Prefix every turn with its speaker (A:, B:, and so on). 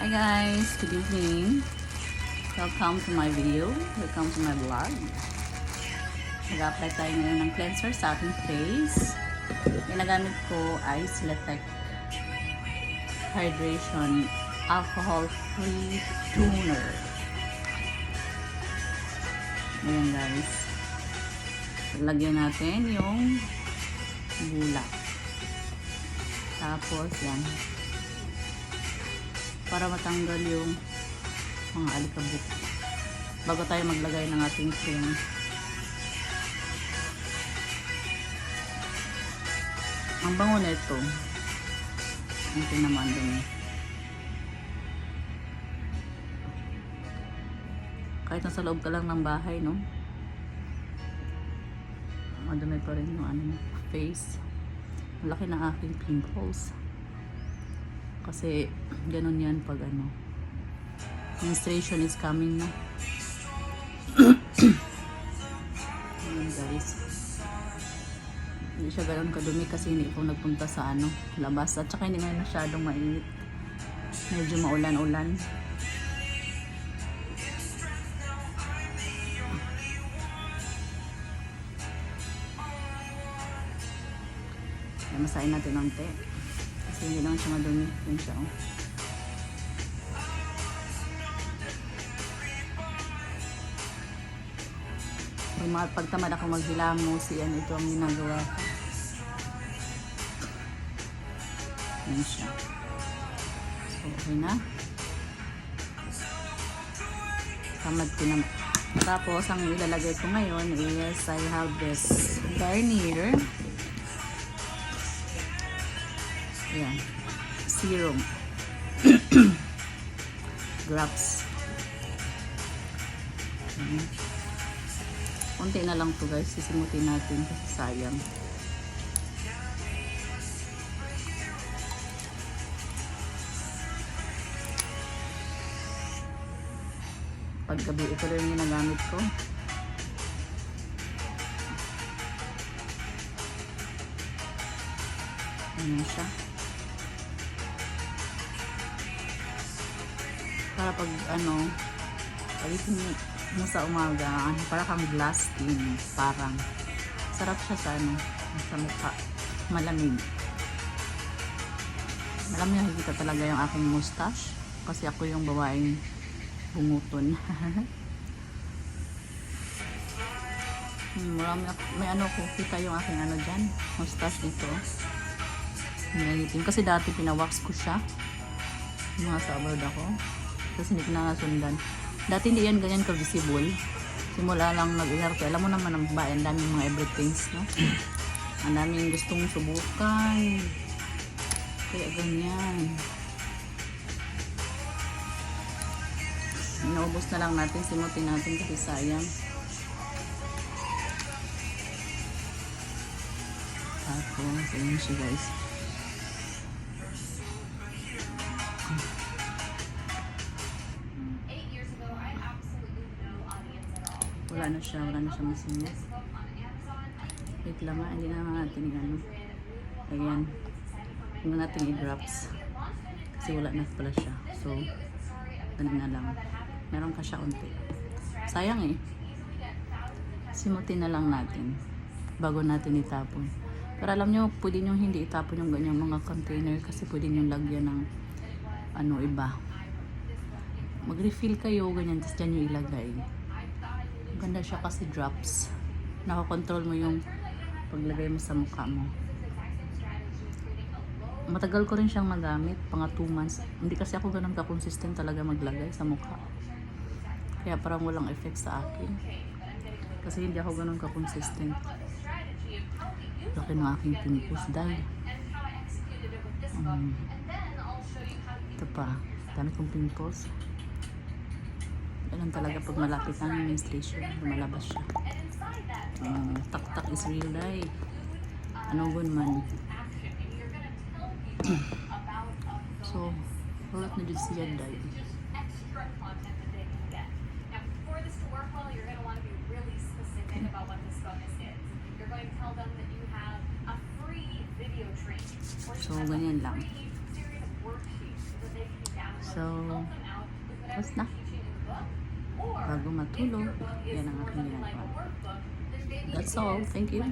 A: Hi guys, good evening. Welcome to my video. Welcome to my vlog. Mag-apply tayo ngayon ng cleanser sa ating face. Ginagamit ko ay Silatec Hydration Alcohol Free Toner. Ayan guys. Lagyan natin yung bulak. Tapos yan. Para matanggal yung mga alikabok. Bago tayo maglagay ng ating cream. Ang bango na ito. Ang tinaman dumi. Kahit nasa loob ka lang ng bahay, no? Madumi pa rin yung ano, face. Malaki na aking pimples. Kasi ganun yan pag ano. Menstruation is coming na. Ayan guys. Hindi siya ganun kadumi kasi hindi ako nagpunta sa ano, labas. At saka hindi ngayon masyadong mainit. Medyo maulan-ulan. Masahin natin ng te. Hindi naman siya madumi. Yun siya oh. Pag, ma- pag tamad ako maghilamos, yan ito ang ginagawa ko. Yan siya. So, okay na. Tamad ko na. Tapos, ang ilalagay ko ngayon is I have this Garnier. Ayan. Serum. Drops. Ayan. Kunti na lang to guys. Sisimutin natin kasi sayang. Paggabi ito rin yung ginagamit ko. Ayan siya. Para pag ano, palitin mo sa umaga, ano, para kang glass parang sarap siya sa ano, sa mukha, malamig. Alam niyo, nakikita talaga yung aking mustache kasi ako yung babaeng bunguton. hmm, marami, may ano ko, kita yung aking ano dyan, mustache dito. Nangyitin. Kasi dati pinawax ko siya. Mga sa abroad ako. Kasi hindi ko na nasundan. Dati hindi yan ganyan ka-visible. Simula lang nag-inarte. Alam mo naman ang babae, ang daming mga everythings, no? ang daming gustong subukan. Kaya ganyan. Inaubos na lang natin, simutin natin kasi sayang. Tapos, ayun siya guys. Wala na siya, wala na siya
B: I
A: Wait lang nga, hindi na natin ano. Ayan. Hindi na natin i-drops. Kasi wala na pala siya. So, ganun na lang. Meron ka siya unti. Sayang eh. Simutin na lang natin. Bago natin itapon. Pero alam nyo, pwede nyo hindi itapon yung ganyang mga container kasi pwede nyo lagyan ng ano iba. Mag-refill kayo, ganyan, tapos dyan nyo ilagay. Ganda siya kasi drops. Nakakontrol mo yung paglagay mo sa mukha mo. Matagal ko rin siyang magamit, pang 2 months. Hindi kasi ako ganun ka-consistent talaga maglagay sa mukha. Kaya parang walang effect sa akin. Kasi hindi ako ganun ka-consistent. Laki ng aking pimples dahil. Um, ito pa, dami kong pimples. Ganun talaga pag malapit na yung menstruation, lumalabas siya. Um, tak-tak is real life. Ano gun man. so, ulat na dyan siya dahil. So, ganyan lang.
B: So, tapos na. Bago matulog, yan ang aking ginagawa. That's all. Thank you.